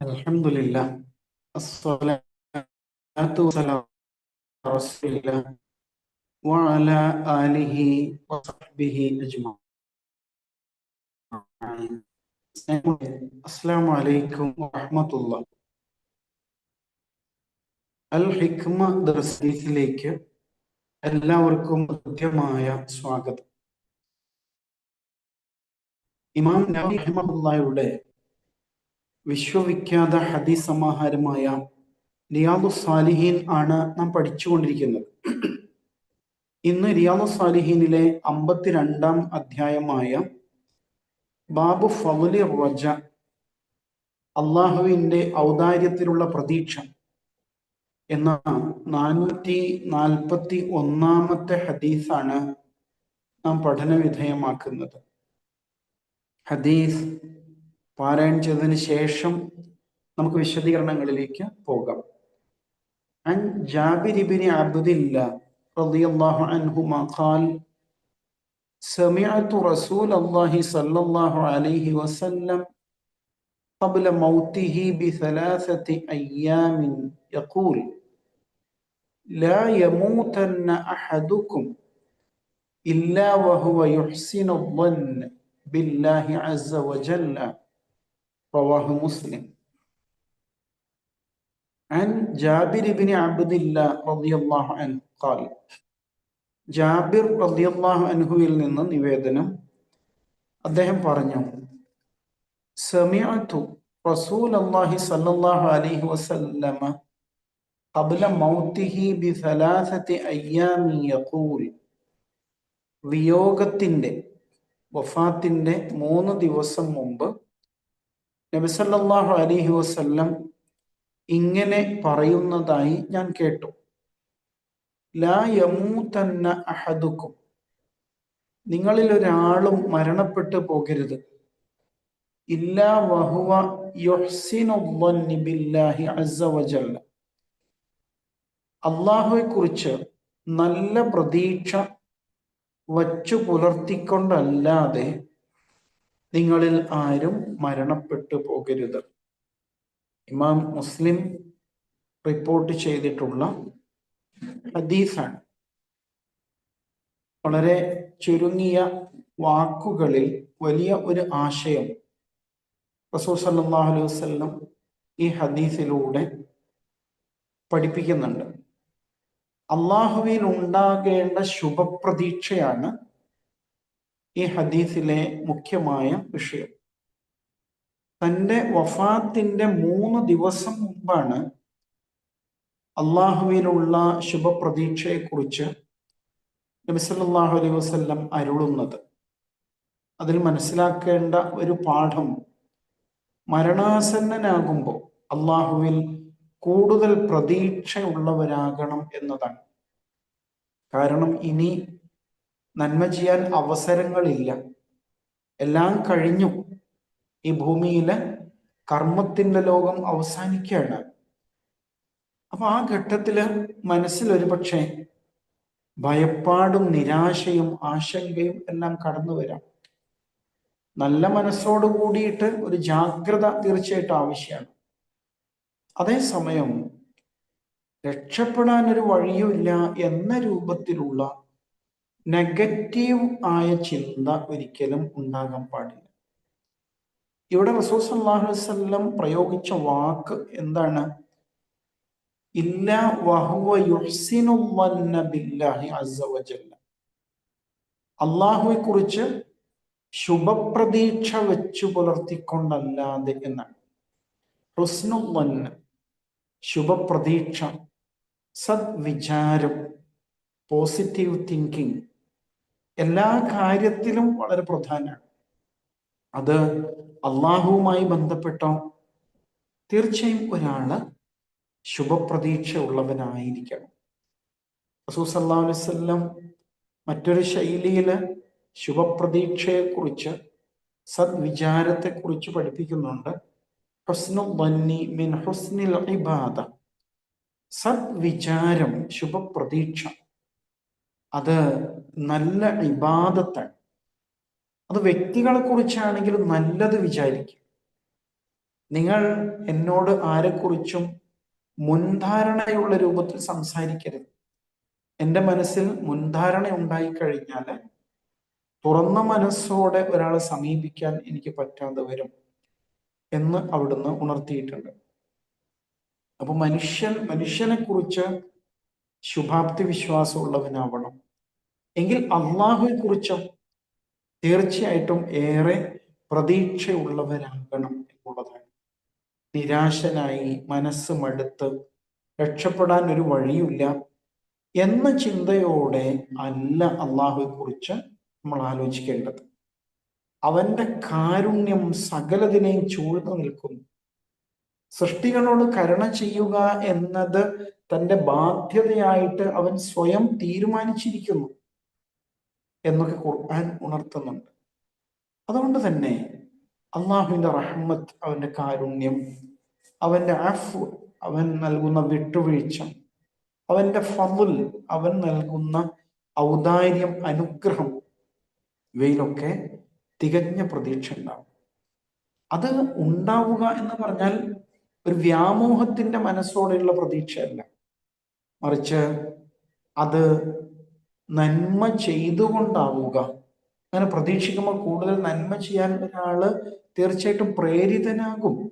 الحمد لله الصلاة والسلام على رسول الله وعلى آله وصحبه أجمعين السلام عليكم ورحمة الله അൽ ഹിക്മ ദർസീസിലേക്ക് എല്ലാവർക്കും കൃത്യമായ സ്വാഗതം ഇമാം നബി റഹ്മത്തുള്ളാഹിയുടെ വിശ്വവിഖ്യാത ഹദീസ് സമാഹാരമായ റിയാദു സാലിഹീൻ ആണ് നാം പഠിച്ചുകൊണ്ടിരിക്കുന്നത്. ഇന്ന് റിയാദു സാലിഹീനിലെ അമ്പത്തിരണ്ടാം അധ്യായമായ ബാബു ഫൗലി റജ അള്ളാഹുവിന്റെ ഔദാര്യത്തിലുള്ള പ്രതീക്ഷ എന്ന നാനൂറ്റി നാൽപ്പത്തി ഒന്നാമത്തെ ഹദീസാണ് നാം പഠന വിധേയമാക്കുന്നത് ഹദീസ് പാരായണം ചെയ്തതിന് ശേഷം നമുക്ക് വിശദീകരണങ്ങളിലേക്ക് പോകാം عن جابر بن عبد الله رضي الله عنهما قال سمعت رسول الله صلى الله عليه وسلم قبل موته بثلاثة أيام يقول لا يموتن أحدكم إلا وهو يحسن الظن بالله عز وجل رواه مسلم عن جابر بن عبد الله رضي الله عنه قال ജാബിർ റളിയല്ലാഹു അൻഹുവിൽ നിന്ന് നിവേദനം അദ്ദേഹം പറഞ്ഞു സമിഅതു റസൂലല്ലാഹി സ്വല്ലല്ലാഹു അലൈഹി വസല്ലമ قبل موته بثلاثة أيام يقول വിയോഗത്തിന്റെ വഫാത്തിന്റെ മൂന്ന് ദിവസം മുമ്പ് നബിസല്ലാഹു അലൈഹി വസ്ല്ലം ഇങ്ങനെ പറയുന്നതായി ഞാൻ കേട്ടു. ലാ യമൂത്തന്ന അഹദുക്കും. നിങ്ങളിൽ ഒരാളും മരണപ്പെട്ടു പോകരുത്. ഇല്ലാ വഹുവ ബില്ലാഹി അള്ളാഹുവെ കുറിച്ച് നല്ല പ്രതീക്ഷ വച്ചു പുലർത്തിക്കൊണ്ടല്ലാതെ നിങ്ങളിൽ ആരും മരണപ്പെട്ടു പോകരുത്. ഇമാം മുസ്ലിം റിപ്പോർട്ട് ചെയ്തിട്ടുള്ള ഹദീസാണ്. വളരെ ചുരുങ്ങിയ വാക്കുകളിൽ വലിയ ഒരു ആശയം റസൂൽ സല്ലാഹു അലൈഹി വസല്ലം ഈ ഹദീസിലൂടെ പഠിപ്പിക്കുന്നുണ്ട്. അള്ളാഹുവിൽ ഉണ്ടാകേണ്ട ശുഭപ്രതീക്ഷയാണ് ഈ ഹദീസിലെ മുഖ്യമായ വിഷയം. തന്റെ വഫാത്തിന്റെ മൂന്ന് ദിവസം മുമ്പാണ് അള്ളാഹുവിനുള്ള ശുഭപ്രതീക്ഷയെക്കുറിച്ച് നബി സല്ലല്ലാഹു അലൈഹി വസല്ലം അരുളുന്നത്. അതിൽ മനസ്സിലാക്കേണ്ട ഒരു പാഠം മരണാസന്നനാകുമ്പോൾ അള്ളാഹുവിൽ കൂടുതൽ പ്രതീക്ഷയുള്ളവരാകണം എന്നതാണ്. കാരണം ഇനി നന്മ ചെയ്യാൻ അവസരങ്ങളില്ല. എല്ലാം കഴിഞ്ഞു. ഈ ഭൂമിയിലെ കർമ്മത്തിന്റെ ലോകം അവസാനിക്കുകയാണ്. അപ്പൊ ആ ഘട്ടത്തിൽ മനസ്സിൽ ഒരു പക്ഷേ ഭയപ്പാടും നിരാശയും ആശങ്കയും എല്ലാം കടന്നു വരാം. നല്ല മനസ്സോട് കൂടിയിട്ട് ഒരു ജാഗ്രത തീർച്ചയായിട്ടും ആവശ്യമാണ്. അതേസമയം രക്ഷപ്പെടാൻ ഒരു വഴിയുമില്ല എന്ന രൂപത്തിലുള്ള നെഗറ്റീവ് ആയ ചിന്ത ഒരിക്കലും ഉണ്ടാകാൻ പാടില്ല. ഇവിടെ റസൂൽ വസല്ലം പ്രയോഗിച്ച വാക്ക് എന്താണ്? ഇല്ല വഹുവ ബില്ലാഹി അള്ളാഹുവെ കുറിച്ച് ശുഭപ്രതീക്ഷ വെച്ചു പുലർത്തിക്കൊണ്ടല്ലാതെ എന്നാണ്. ഹുസ്നു വന്ന ശുഭപ്രതീക്ഷ സദ്വിചാരം പോസിറ്റീവ് തിങ്കിങ് എല്ലാ കാര്യത്തിലും വളരെ പ്രധാനമാണ് അത് അള്ളാഹുവുമായി ബന്ധപ്പെട്ട തീർച്ചയായും ഒരാൾ ശുഭപ്രതീക്ഷ ഉള്ളവനായിരിക്കണം. റസൂസ് അല്ലാ അലൈവല്ലം മറ്റൊരു ശൈലിയിൽ ശുഭപ്രതീക്ഷയെക്കുറിച്ച് സദ്വിചാരത്തെക്കുറിച്ച് പഠിപ്പിക്കുന്നുണ്ട്. മിൻ ഇബാദ. സദ്വിചാരം ശുഭപ്രതീക്ഷ. അത് നല്ല ഇബാദത്താണ് അത് വ്യക്തികളെ കുറിച്ചാണെങ്കിൽ നല്ലത് വിചാരിക്കും. നിങ്ങൾ എന്നോട് ആരെക്കുറിച്ചും മുൻധാരണയുള്ള രൂപത്തിൽ സംസാരിക്കരുത്. എന്റെ മനസ്സിൽ മുൻധാരണ ഉണ്ടായിക്കഴിഞ്ഞാൽ തുറന്ന മനസ്സോടെ ഒരാളെ സമീപിക്കാൻ എനിക്ക് പറ്റാതെ വരും എന്ന് അവിടുന്ന് ഉണർത്തിയിട്ടുണ്ട്. അപ്പൊ മനുഷ്യൻ മനുഷ്യനെ കുറിച്ച് ശുഭാപ്തി വിശ്വാസമുള്ളവനാവണം. എങ്കിൽ അള്ളാഹുവിനെ കുറിച്ചും തീർച്ചയായിട്ടും ഏറെ പ്രതീക്ഷയുള്ളവരാകണം എന്നുള്ളതാണ്. നിരാശനായി മനസ്സ് മടുത്ത് രക്ഷപ്പെടാൻ ഒരു വഴിയില്ല എന്ന ചിന്തയോടെ അല്ല അള്ളാഹുവെ കുറിച്ച് നമ്മൾ ആലോചിക്കേണ്ടത്. അവന്റെ കാരുണ്യം സകലതിനെയും ചൂഴ്ന്നു നിൽക്കുന്നു. സൃഷ്ടികളോട് കരുണ ചെയ്യുക എന്നത് തന്റെ ബാധ്യതയായിട്ട് അവൻ സ്വയം തീരുമാനിച്ചിരിക്കുന്നു എന്നൊക്കെ ഖുർആൻ ഉണർത്തുന്നുണ്ട്. അതുകൊണ്ട് തന്നെ അള്ളാഹുവിന്റെ റഹ്മത്ത് അവന്റെ കാരുണ്യം അവന്റെ അഫ് അവൻ നൽകുന്ന വിട്ടുവീഴ്ച അവന്റെ ഫതുൽ അവൻ നൽകുന്ന ഔദാര്യം അനുഗ്രഹം ഇവയിലൊക്കെ തികഞ്ഞ പ്രതീക്ഷ ഉണ്ടാവും. അത് ഉണ്ടാവുക എന്ന് പറഞ്ഞാൽ ഒരു വ്യാമോഹത്തിന്റെ മനസ്സോടെയുള്ള പ്രതീക്ഷയല്ല. മറിച്ച് അത് നന്മ ചെയ്തുകൊണ്ടാവുക. അങ്ങനെ പ്രതീക്ഷിക്കുമ്പോൾ കൂടുതൽ നന്മ ചെയ്യാൻ ഒരാൾ തീർച്ചയായിട്ടും പ്രേരിതനാകും.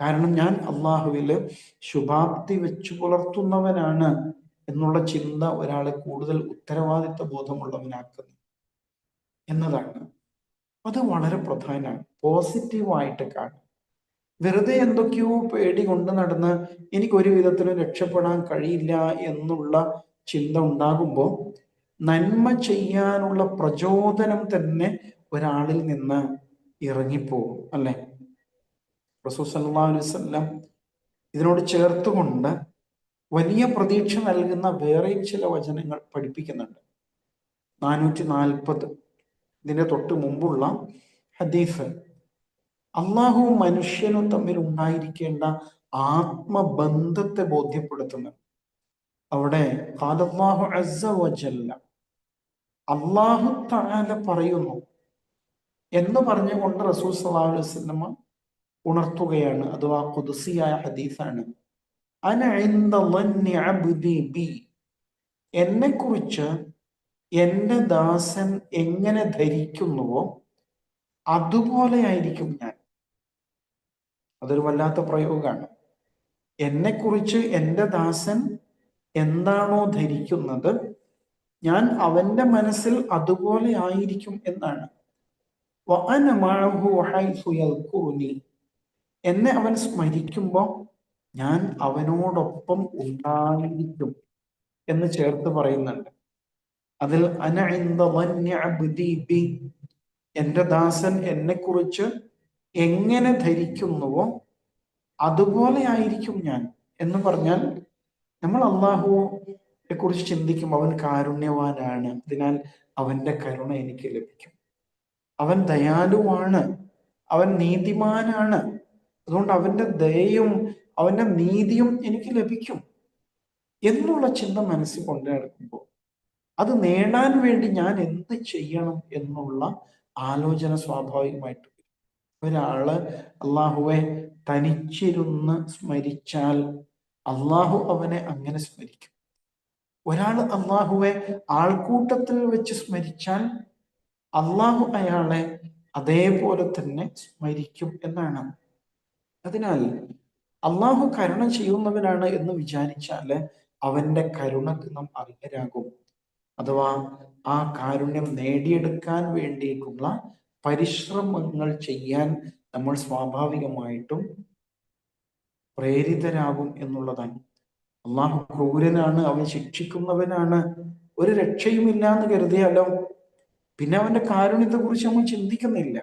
കാരണം ഞാൻ അള്ളാഹുവിൽ ശുഭാപ്തി വെച്ചു പുലർത്തുന്നവനാണ് എന്നുള്ള ചിന്ത ഒരാളെ കൂടുതൽ ഉത്തരവാദിത്വ ബോധമുള്ളവനാക്കുന്നു എന്നതാണ്. അത് വളരെ പ്രധാനമാണ്. പോസിറ്റീവായിട്ട് കാണും വെറുതെ എന്തൊക്കെയോ പേടി കൊണ്ട് നടന്ന് എനിക്കൊരു വിധത്തിലും രക്ഷപ്പെടാൻ കഴിയില്ല എന്നുള്ള ചിന്ത ഉണ്ടാകുമ്പോൾ നന്മ ചെയ്യാനുള്ള പ്രചോദനം തന്നെ ഒരാളിൽ നിന്ന് ഇറങ്ങിപ്പോകും അല്ലെ? റസൂൽ വസല്ലം ഇതിനോട് ചേർത്തുകൊണ്ട് വലിയ പ്രതീക്ഷ നൽകുന്ന വേറെയും ചില വചനങ്ങൾ പഠിപ്പിക്കുന്നുണ്ട്. നാനൂറ്റി നാൽപ്പത് ഇതിന്റെ തൊട്ട് മുമ്പുള്ള ഹദീഫ് അള്ളാഹുവും മനുഷ്യനും തമ്മിൽ ഉണ്ടായിരിക്കേണ്ട ആത്മബന്ധത്തെ ബോധ്യപ്പെടുത്തുന്നു. അവിടെ അള്ളാഹു താല പറയുന്നു എന്ന് പറഞ്ഞുകൊണ്ട് റസൂൽ സല്ലല്ലാഹു അലൈഹി ഉണർത്തുകയാണ്. അഥവാ കുതിസിയായ ഹദീസാണ്. എന്നെ കുറിച്ച് എന്റെ ദാസൻ എങ്ങനെ ധരിക്കുന്നുവോ അതുപോലെ ആയിരിക്കും ഞാൻ. അതൊരു വല്ലാത്ത പ്രയോഗമാണ് എന്നെക്കുറിച്ച് എന്റെ ദാസൻ എന്താണോ ധരിക്കുന്നത് ഞാൻ അവന്റെ മനസ്സിൽ അതുപോലെ ആയിരിക്കും എന്നാണ്. എന്നെ അവൻ സ്മരിക്കുമ്പോൾ ഞാൻ അവനോടൊപ്പം ഉണ്ടായിരിക്കും എന്ന് ചേർത്ത് പറയുന്നുണ്ട്. അതിൽ അന എന്റെ ദാസൻ എന്നെ കുറിച്ച് എങ്ങനെ ധരിക്കുന്നുവോ അതുപോലെ ആയിരിക്കും ഞാൻ. എന്ന് പറഞ്ഞാൽ നമ്മൾ അള്ളാഹുവിനെ കുറിച്ച് ചിന്തിക്കും അവൻ കാരുണ്യവാനാണ്. അതിനാൽ അവന്റെ കരുണ എനിക്ക് ലഭിക്കും. അവൻ ദയാലുവാണ്. അവൻ നീതിമാനാണ്. അതുകൊണ്ട് അവന്റെ ദയയും അവന്റെ നീതിയും എനിക്ക് ലഭിക്കും എന്നുള്ള ചിന്ത മനസ്സിൽ കൊണ്ടു നടക്കുമ്പോൾ അത് നേടാൻ വേണ്ടി ഞാൻ എന്ത് ചെയ്യണം എന്നുള്ള ആലോചന സ്വാഭാവികമായിട്ട്. ഒരാൾ അള്ളാഹുവെ തനിച്ചിരുന്ന് സ്മരിച്ചാൽ അള്ളാഹു അവനെ അങ്ങനെ സ്മരിക്കും. ഒരാൾ അള്ളാഹുവെ ആൾക്കൂട്ടത്തിൽ വെച്ച് സ്മരിച്ചാൽ അള്ളാഹു അയാളെ അതേപോലെ തന്നെ സ്മരിക്കും എന്നാണ്. അതിനാൽ അള്ളാഹു കരുണ ചെയ്യുന്നവനാണ് എന്ന് വിചാരിച്ചാൽ അവന്റെ കരുണക്ക് നാം അർഹരാകും അഥവാ ആ കാരുണ്യം നേടിയെടുക്കാൻ വേണ്ടിയിട്ടുള്ള പരിശ്രമങ്ങൾ ചെയ്യാൻ നമ്മൾ സ്വാഭാവികമായിട്ടും പ്രേരിതരാകും എന്നുള്ളതാണ്. അള്ളാഹു ക്രൂരനാണ് അവൻ ശിക്ഷിക്കുന്നവനാണ് ഒരു രക്ഷയുമില്ല എന്ന് കരുതിയാലോ? പിന്നെ അവന്റെ കാരുണ്യത്തെ കുറിച്ച് നമ്മൾ ചിന്തിക്കുന്നില്ല.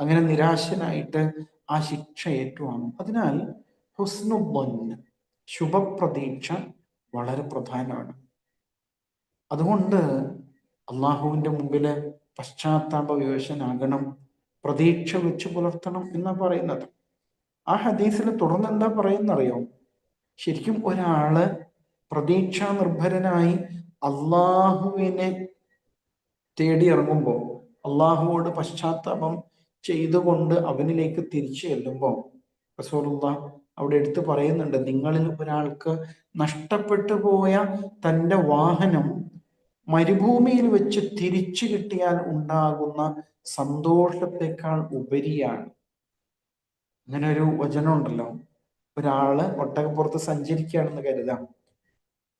അങ്ങനെ നിരാശനായിട്ട് ആ ശിക്ഷ ഏറ്റുവാങ്ങും. അതിനാൽ ഹുസ്നുബൊന്ന് ശുഭപ്രതീക്ഷ വളരെ പ്രധാനമാണ്. അതുകൊണ്ട് അള്ളാഹുവിന്റെ മുമ്പിൽ പശ്ചാത്താപ വിവശനാകണം പ്രതീക്ഷ വെച്ച് പുലർത്തണം എന്നാ പറയുന്നത്. ആ ഹദീസിൽ തുടർന്ന് എന്താ പറയുന്നറിയോ? ശരിക്കും ഒരാൾ പ്രതീക്ഷാ നിർഭരനായി അള്ളാഹുവിനെ തേടി ഇറങ്ങുമ്പോൾ അള്ളാഹുവോട് പശ്ചാത്താപം ചെയ്തുകൊണ്ട് അവനിലേക്ക് തിരിച്ചു ചെല്ലുമ്പോൾ റസൂലുള്ള അവിടെ എടുത്തു പറയുന്നുണ്ട് നിങ്ങളിൽ ഒരാൾക്ക് നഷ്ടപ്പെട്ടു പോയ തന്റെ വാഹനം മരുഭൂമിയിൽ വെച്ച് തിരിച്ചു കിട്ടിയാൽ ഉണ്ടാകുന്ന സന്തോഷത്തെക്കാൾ ഉപരിയാണ്. അങ്ങനെ ഒരു വചനം ഉണ്ടല്ലോ ഒരാൾ ഒട്ടകപ്പുറത്ത് സഞ്ചരിക്കുകയാണെന്ന് കരുതാം.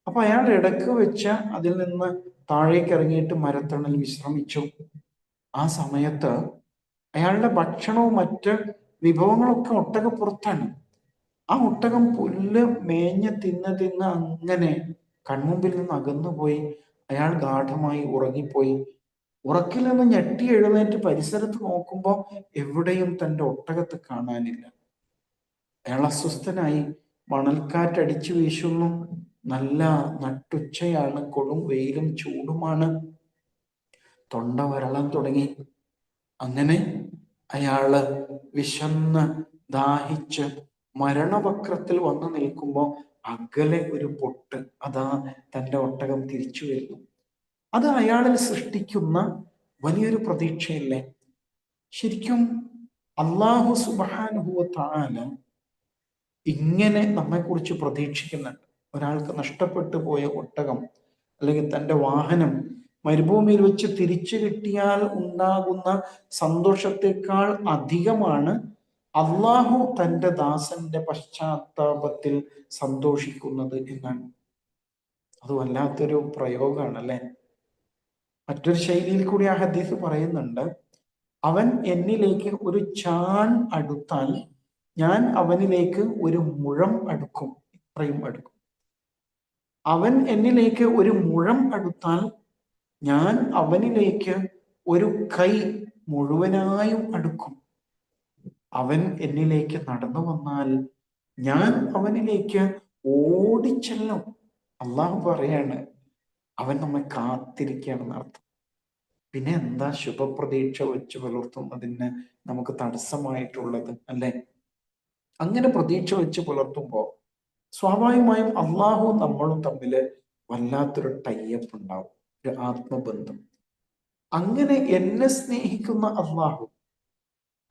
അപ്പൊ അയാൾ ഇടയ്ക്ക് വെച്ച അതിൽ നിന്ന് താഴേക്ക് ഇറങ്ങിയിട്ട് മരത്തണൽ വിശ്രമിച്ചു. ആ സമയത്ത് അയാളുടെ ഭക്ഷണവും മറ്റ് വിഭവങ്ങളൊക്കെ ഒട്ടകപ്പുറത്താണ്. ആ ഒട്ടകം പുല്ല് മേഞ്ഞ് തിന്ന് തിന്ന് അങ്ങനെ കൺമുമ്പിൽ നിന്ന് അകന്നുപോയി. അയാൾ ഗാഠമായി ഉറങ്ങിപ്പോയി. ഉറക്കിൽ നിന്ന് ഞെട്ടി എഴുന്നേറ്റ് പരിസരത്ത് നോക്കുമ്പോൾ എവിടെയും തന്റെ ഒട്ടകത്തെ കാണാനില്ല. അയാൾ അസ്വസ്ഥനായി മണൽക്കാറ്റടിച്ചു വീശുന്നു. നല്ല നട്ടുച്ചയാണ് കൊടും വെയിലും ചൂടുമാണ്. തൊണ്ട വരളാൻ തുടങ്ങി. അങ്ങനെ അയാൾ വിശന്ന് ദാഹിച്ച് മരണവക്രത്തിൽ വന്നു നിൽക്കുമ്പോൾ അകലെ ഒരു പൊട്ട് അതാ തന്റെ ഒട്ടകം തിരിച്ചു വരുന്നു. അത് അയാളിൽ സൃഷ്ടിക്കുന്ന വലിയൊരു പ്രതീക്ഷയല്ലേ? ശരിക്കും അള്ളാഹു സുബാനുഭവത്താണ് ഇങ്ങനെ നമ്മെക്കുറിച്ച് പ്രതീക്ഷിക്കുന്നുണ്ട്. ഒരാൾക്ക് നഷ്ടപ്പെട്ടു പോയ ഒട്ടകം അല്ലെങ്കിൽ തന്റെ വാഹനം മരുഭൂമിയിൽ വെച്ച് തിരിച്ചു കിട്ടിയാൽ ഉണ്ടാകുന്ന സന്തോഷത്തെക്കാൾ അധികമാണ് അള്ളാഹു തന്റെ ദാസന്റെ പശ്ചാത്താപത്തിൽ സന്തോഷിക്കുന്നത് എന്നാണ്. അത് വല്ലാത്തൊരു പ്രയോഗമാണ് അല്ലെ? മറ്റൊരു ശൈലിയിൽ കൂടി ആ ഹദീസ് പറയുന്നുണ്ട് അവൻ എന്നിലേക്ക് ഒരു ചാൺ അടുത്താൽ ഞാൻ അവനിലേക്ക് ഒരു മുഴം അടുക്കും ഇത്രയും അടുക്കും. അവൻ എന്നിലേക്ക് ഒരു മുഴം അടുത്താൽ ഞാൻ അവനിലേക്ക് ഒരു കൈ മുഴുവനായും അടുക്കും. അവൻ എന്നിലേക്ക് നടന്നു വന്നാൽ ഞാൻ അവനിലേക്ക് ഓടിച്ചെല്ലും. അള്ളാഹു പറയാണ് അവൻ നമ്മെ കാത്തിരിക്കുകയാണെന്ന് അർത്ഥം. പിന്നെ എന്താ ശുഭപ്രതീക്ഷ വെച്ച് പുലർത്തുന്നതിന് നമുക്ക് തടസ്സമായിട്ടുള്ളത് അല്ലെ? അങ്ങനെ പ്രതീക്ഷ വെച്ച് പുലർത്തുമ്പോൾ സ്വാഭാവികമായും അള്ളാഹു നമ്മളും തമ്മിൽ വല്ലാത്തൊരു ടൈപ്പ് ഉണ്ടാവും ഒരു ആത്മബന്ധം. അങ്ങനെ എന്നെ സ്നേഹിക്കുന്ന അള്ളാഹു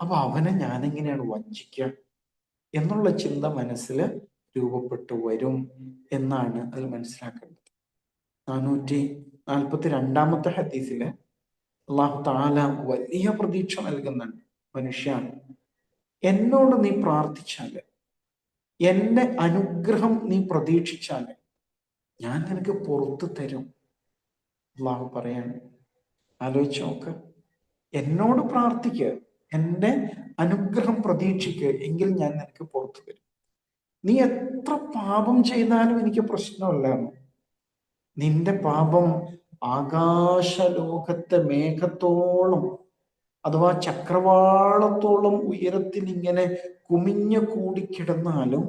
അപ്പൊ അവനെ ഞാനെങ്ങനെയാണ് വഞ്ചിക്കുക എന്നുള്ള ചിന്ത മനസ്സിൽ രൂപപ്പെട്ടു വരും എന്നാണ് അതിൽ മനസ്സിലാക്കേണ്ടത്. നാനൂറ്റി നാൽപ്പത്തി രണ്ടാമത്തെ ഹദീസിൽ അള്ളാഹു താല വലിയ പ്രതീക്ഷ നൽകുന്നുണ്ട് മനുഷ്യ എന്നോട് നീ പ്രാർത്ഥിച്ചാൽ എന്റെ അനുഗ്രഹം നീ പ്രതീക്ഷിച്ചാൽ ഞാൻ നിനക്ക് പുറത്തു തരും. അള്ളാഹു പറയാണ്. ആലോചിച്ച് നോക്ക്. എന്നോട് പ്രാർത്ഥിക്കുക എന്റെ അനുഗ്രഹം പ്രതീക്ഷിക്കുക എങ്കിൽ ഞാൻ നിനക്ക് പുറത്തു വരും. നീ എത്ര പാപം ചെയ്താലും എനിക്ക് പ്രശ്നമല്ല. നിന്റെ പാപം ആകാശലോകത്തെ മേഘത്തോളം അഥവാ ചക്രവാളത്തോളം ഉയരത്തിൽ ഇങ്ങനെ കുമിഞ്ഞു കൂടിക്കിടന്നാലും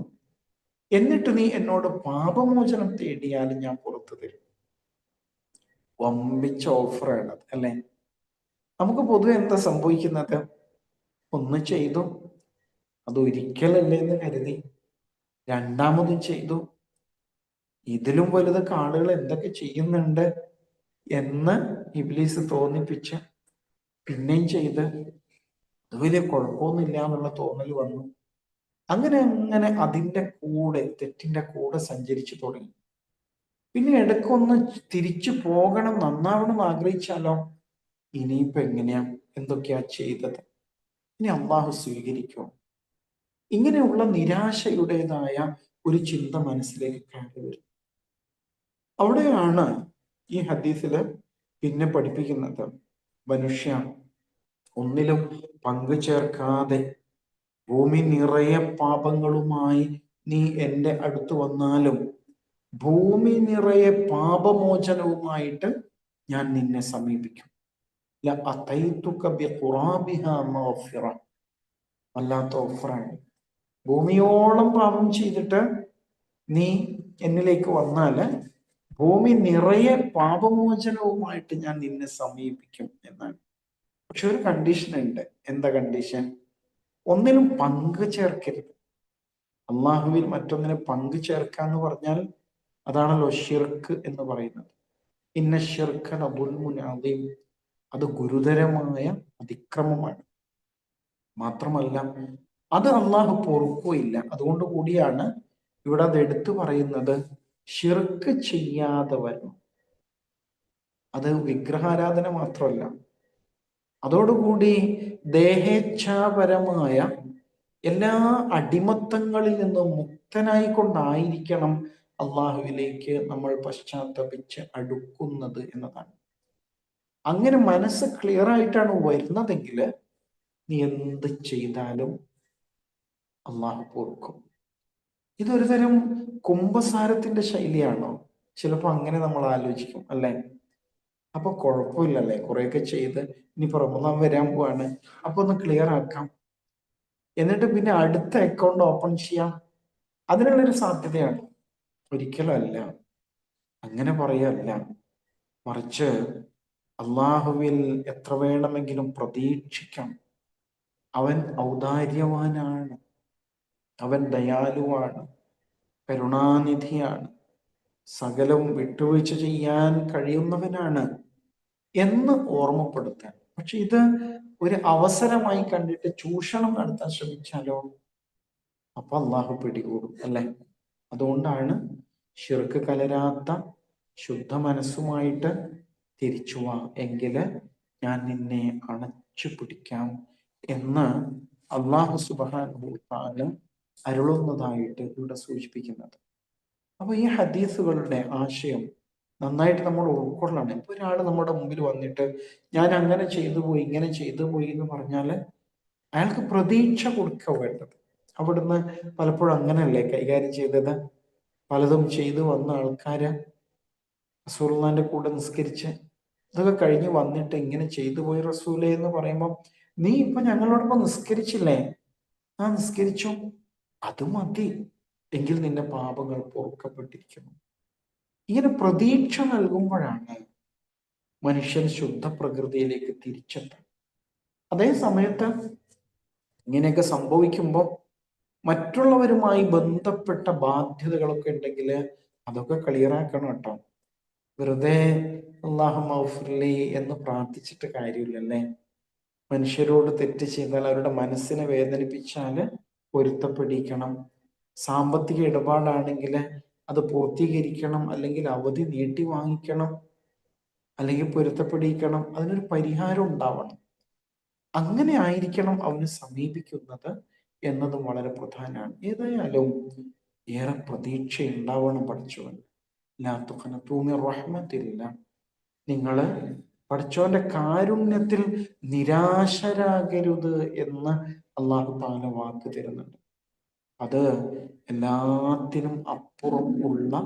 എന്നിട്ട് നീ എന്നോട് പാപമോചനം തേടിയാലും ഞാൻ പുറത്തു തരും. വമ്പിച്ച ഓഫറാണ് അല്ലെ? നമുക്ക് പൊതുവെ എന്താ സംഭവിക്കുന്നത്? ഒന്ന് ചെയ്തു. അത് ഒരിക്കലല്ലേ എന്ന് കരുതി. രണ്ടാമതും ചെയ്തു. ഇതിലും വലുതൊക്കെ ആളുകൾ എന്തൊക്കെ ചെയ്യുന്നുണ്ട് എന്ന് ഇബ്ലീസ് തോന്നിപ്പിച്ച് പിന്നെയും ചെയ്ത്. അത് വലിയ കുഴപ്പമൊന്നുമില്ല എന്നുള്ള തോന്നൽ വന്നു. അങ്ങനെ അങ്ങനെ അതിന്റെ കൂടെ തെറ്റിന്റെ കൂടെ സഞ്ചരിച്ചു തുടങ്ങി. പിന്നെ ഇടയ്ക്കൊന്ന് തിരിച്ചു പോകണം നന്നാവണം എന്ന് ആഗ്രഹിച്ചാലോ? ഇനിയിപ്പോ എങ്ങനെയാ? എന്തൊക്കെയാ ചെയ്തത്? ഇനി അള്ളാഹു സ്വീകരിക്കും. ഇങ്ങനെയുള്ള നിരാശയുടേതായ ഒരു ചിന്ത മനസ്സിലേക്ക് കയറി വരും. അവിടെയാണ് ഈ ഹദീസിൽ പിന്നെ പഠിപ്പിക്കുന്നത്. മനുഷ്യ ഒന്നിലും പങ്കു ചേർക്കാതെ ഭൂമി നിറയെ പാപങ്ങളുമായി നീ എന്റെ അടുത്ത് വന്നാലും ഭൂമി നിറയെ പാപമോചനവുമായിട്ട് ഞാൻ നിന്നെ സമീപിക്കും. വല്ലാത്ത ഓഫറാണ് ഭൂമിയോളം പാപം ചെയ്തിട്ട് നീ എന്നിലേക്ക് വന്നാൽ ഭൂമി നിറയെ പാപമോചനവുമായിട്ട് ഞാൻ നിന്നെ സമീപിക്കും എന്നാണ്. പക്ഷെ ഒരു കണ്ടീഷൻ ഉണ്ട്. എന്താ കണ്ടീഷൻ ഒന്നിലും പങ്കു ചേർക്കരുത്. അള്ളാഹുവിൽ മറ്റൊന്നിനെ പങ്കു ചേർക്കാന്ന് പറഞ്ഞാൽ അതാണല്ലോ ഷിർക്ക് എന്ന് പറയുന്നത്. ഇന്ന ഷിർക്ക് അത് ഗുരുതരമായ അതിക്രമമാണ്. മാത്രമല്ല അത് അള്ളാഹു പൊറുക്കുകയില്ല. അതുകൊണ്ട് കൂടിയാണ് ഇവിടെ അത് എടുത്തു പറയുന്നത് ഷിർക്ക് ചെയ്യാതെ അത് വിഗ്രഹാരാധന മാത്രമല്ല. അതോടുകൂടി ദേഹേച്ഛാപരമായ എല്ലാ അടിമത്തങ്ങളിൽ നിന്നും മുക്തനായിക്കൊണ്ടായിരിക്കണം അള്ളാഹുവിലേക്ക് നമ്മൾ പശ്ചാത്തപിച്ച് അടുക്കുന്നത് എന്നതാണ്. അങ്ങനെ മനസ്സ് ക്ലിയർ ആയിട്ടാണ് വരുന്നതെങ്കിൽ നീ എന്ത് ചെയ്താലും അള്ളാഹു പൊറുക്കും. ഇതൊരു തരം കുംഭസാരത്തിന്റെ ശൈലിയാണോ? ചിലപ്പോൾ അങ്ങനെ നമ്മൾ ആലോചിക്കും അല്ലേ? അപ്പൊ കുഴപ്പമില്ലല്ലേ? കുറെയൊക്കെ ചെയ്ത് ഇനി പുറമൊന്നാം വരാൻ പോവാണ്. അപ്പൊ ഒന്ന് ക്ലിയർ ആക്കാം. എന്നിട്ട് പിന്നെ അടുത്ത അക്കൗണ്ട് ഓപ്പൺ ചെയ്യാം. അതിനുള്ളൊരു സാധ്യതയാണ്. ഒരിക്കലും അല്ല. അങ്ങനെ പറയല്ല. മറിച്ച് അള്ളാഹുവിൽ എത്ര വേണമെങ്കിലും പ്രതീക്ഷിക്കാം. അവൻ ഔദാര്യവാനാണ്. അവൻ ദയാലുവാണ്. കരുണാനിധിയാണ്. സകലവും വിട്ടുവീഴ്ച ചെയ്യാൻ കഴിയുന്നവനാണ് എന്ന് ഓർമ്മപ്പെടുത്താൻ. പക്ഷെ ഇത് ഒരു അവസരമായി കണ്ടിട്ട് ചൂഷണം നടത്താൻ ശ്രമിച്ചാലോ? അപ്പൊ അള്ളാഹു പിടികൂടും അല്ലെ? അതുകൊണ്ടാണ് ശിർക്ക് കലരാത്ത ശുദ്ധ മനസ്സുമായിട്ട് തിരിച്ചു വാ എങ്കിൽ ഞാൻ നിന്നെ അണച്ചു പിടിക്കാം എന്ന് അള്ളാഹു സുബാനുഭൂത്താൽ അരുളുന്നതായിട്ട് ഇവിടെ സൂചിപ്പിക്കുന്നത്. അപ്പൊ ഈ ഹദീസുകളുടെ ആശയം നന്നായിട്ട് നമ്മൾ ഉൾക്കൊള്ളണം ഇപ്പൊ ഒരാൾ നമ്മുടെ മുമ്പിൽ വന്നിട്ട് ഞാൻ അങ്ങനെ ചെയ്തു പോയി ഇങ്ങനെ ചെയ്തു പോയി എന്ന് പറഞ്ഞാൽ അയാൾക്ക് പ്രതീക്ഷ കൊടുക്കുക വേണ്ടത്. അവിടുന്ന് പലപ്പോഴും അങ്ങനെയല്ലേ കൈകാര്യം ചെയ്തത്? പലതും ചെയ്തു വന്ന ആൾക്കാര് റസൂർലാന്റെ കൂടെ നിസ്കരിച്ച് ഇതൊക്കെ കഴിഞ്ഞ് വന്നിട്ട് ഇങ്ങനെ ചെയ്തു പോയി റസൂലെ എന്ന് പറയുമ്പോൾ നീ ഇപ്പൊ ഞങ്ങളോടൊപ്പം നിസ്കരിച്ചില്ലേ? ആ നിസ്കരിച്ചു. അത് മതി. എങ്കിൽ നിന്റെ പാപങ്ങൾ പൊറുക്കപ്പെട്ടിരിക്കുന്നു. ഇങ്ങനെ പ്രതീക്ഷ നൽകുമ്പോഴാണ് മനുഷ്യൻ ശുദ്ധ പ്രകൃതിയിലേക്ക് തിരിച്ചെത്തുക. അതേ സമയത്ത് ഇങ്ങനെയൊക്കെ സംഭവിക്കുമ്പോൾ മറ്റുള്ളവരുമായി ബന്ധപ്പെട്ട ബാധ്യതകളൊക്കെ ഉണ്ടെങ്കിൽ അതൊക്കെ ക്ലിയറാക്കണം കേട്ടോ. വെറുതെ അള്ളാഹു മൗഫുർലി എന്ന് പ്രാർത്ഥിച്ചിട്ട് കാര്യമില്ലല്ലേ? മനുഷ്യരോട് തെറ്റ് ചെയ്താൽ അവരുടെ മനസ്സിനെ വേദനിപ്പിച്ചാൽ പൊരുത്തപ്പെടിക്കണം. സാമ്പത്തിക ഇടപാടാണെങ്കിൽ അത് പൂർത്തീകരിക്കണം അല്ലെങ്കിൽ അവധി നീട്ടി വാങ്ങിക്കണം അല്ലെങ്കിൽ പൊരുത്തപ്പെടിക്കണം അതിനൊരു പരിഹാരം ഉണ്ടാവണം. അങ്ങനെ ആയിരിക്കണം അവന് സമീപിക്കുന്നത് എന്നതും വളരെ പ്രധാനമാണ്. ഏതായാലും ഏറെ പ്രതീക്ഷ ഉണ്ടാവണം പഠിച്ചുകൊണ്ട് റഹ്മത്തില്ല. നിങ്ങൾ പഠിച്ചവന്റെ കാരുണ്യത്തിൽ നിരാശരാകരുത് എന്ന് അള്ളാഹു താല വാക്ക് തരുന്നുണ്ട്. അത് എല്ലാത്തിനും അപ്പുറമുള്ള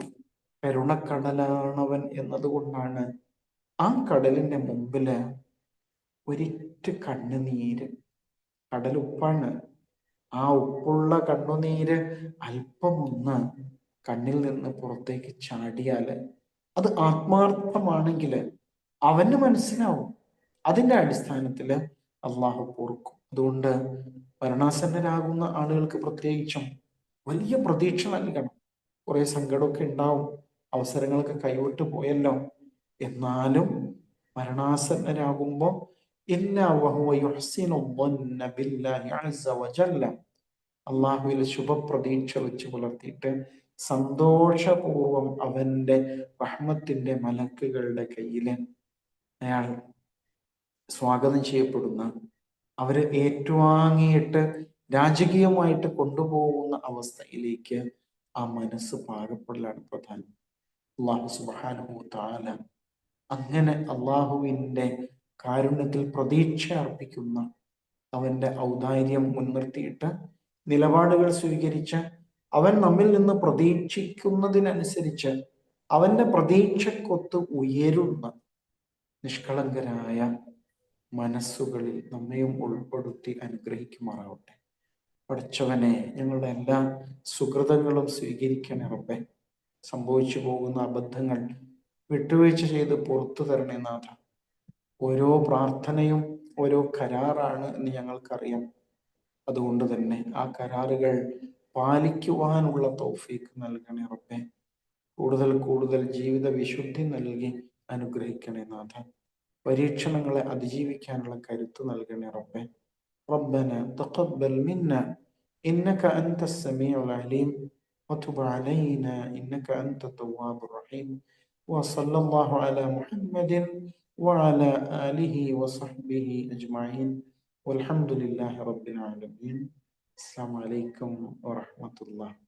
കരുണക്കടലാണവൻ എന്നതുകൊണ്ടാണ് ആ കടലിന്റെ മുമ്പിൽ ഒരിറ്റ് കണ്ണുനീര്. കടൽ ഉപ്പാണ് ആ ഉപ്പുള്ള കണ്ണുനീര് അല്പമൊന്ന് കണ്ണിൽ നിന്ന് പുറത്തേക്ക് ചാടിയാൽ അത് ആത്മാർത്ഥമാണെങ്കിൽ അവന് മനസ്സിലാവും. അതിന്റെ അടിസ്ഥാനത്തിൽ അള്ളാഹു പൊറുക്കും. അതുകൊണ്ട് മരണാസന്നരാകുന്ന ആളുകൾക്ക് പ്രത്യേകിച്ചും വലിയ പ്രതീക്ഷ നൽകണം. കുറെ സങ്കടമൊക്കെ ഉണ്ടാവും. അവസരങ്ങളൊക്കെ കൈവിട്ട് പോയല്ലോ. എന്നാലും മരണാസന്നരാകുമ്പോൾ അള്ളാഹുവിൽ ശുഭപ്രതീക്ഷ വെച്ച് പുലർത്തിയിട്ട് സന്തോഷപൂർവം അവന്റെ റഹ്മത്തിന്റെ മലക്കുകളുടെ കയ്യിൽ അയാൾ സ്വാഗതം ചെയ്യപ്പെടുന്ന അവരെ ഏറ്റുവാങ്ങിയിട്ട് രാജകീയമായിട്ട് കൊണ്ടുപോകുന്ന അവസ്ഥയിലേക്ക് ആ മനസ്സ് പാകപ്പെടലാണ് പ്രധാനം. അള്ളാഹു സുബാനുഹു താല അങ്ങനെ അള്ളാഹുവിന്റെ കാരുണ്യത്തിൽ പ്രതീക്ഷ അർപ്പിക്കുന്ന അവന്റെ ഔദാര്യം മുൻനിർത്തിയിട്ട് നിലപാടുകൾ സ്വീകരിച്ച് അവൻ നമ്മിൽ നിന്ന് പ്രതീക്ഷിക്കുന്നതിനനുസരിച്ച് അവന്റെ പ്രതീക്ഷക്കൊത്ത് ഉയരുന്ന നിഷ്കളങ്കരായ മനസ്സുകളിൽ നമ്മയും ഉൾപ്പെടുത്തി അനുഗ്രഹിക്കുമാറാവട്ടെ. പഠിച്ചവനെ ഞങ്ങളുടെ എല്ലാ സുഹൃതങ്ങളും സ്വീകരിക്കണേ റബ്ബെ. സംഭവിച്ചു പോകുന്ന അബദ്ധങ്ങൾ വിട്ടുവീഴ്ച ചെയ്ത് പുറത്തു തരണേ നാഥ. ഓരോ പ്രാർത്ഥനയും ഓരോ കരാറാണ് എന്ന് ഞങ്ങൾക്കറിയാം. അതുകൊണ്ട് തന്നെ ആ കരാറുകൾ പാലിക്കുവാനുള്ള തൗഫീക്ക് നൽകണേ റബ്ബെ കൂടുതൽ കൂടുതൽ ജീവിത വിശുദ്ധി നൽകി അനുഗ്രഹിക്കണേ നാഥ പരീക്ഷണങ്ങളെ അതിജീവിക്കാനുള്ള കരുത്ത് നൽകണേ റബ്ബെ ربنا تقبل منا إنك أنت السميع العليم وتب علينا إنك أنت التواب الرحيم وصلى الله على محمد وعلى آله وصحبه أجمعين والحمد لله رب العالمين Assalamualaikum warahmatullahi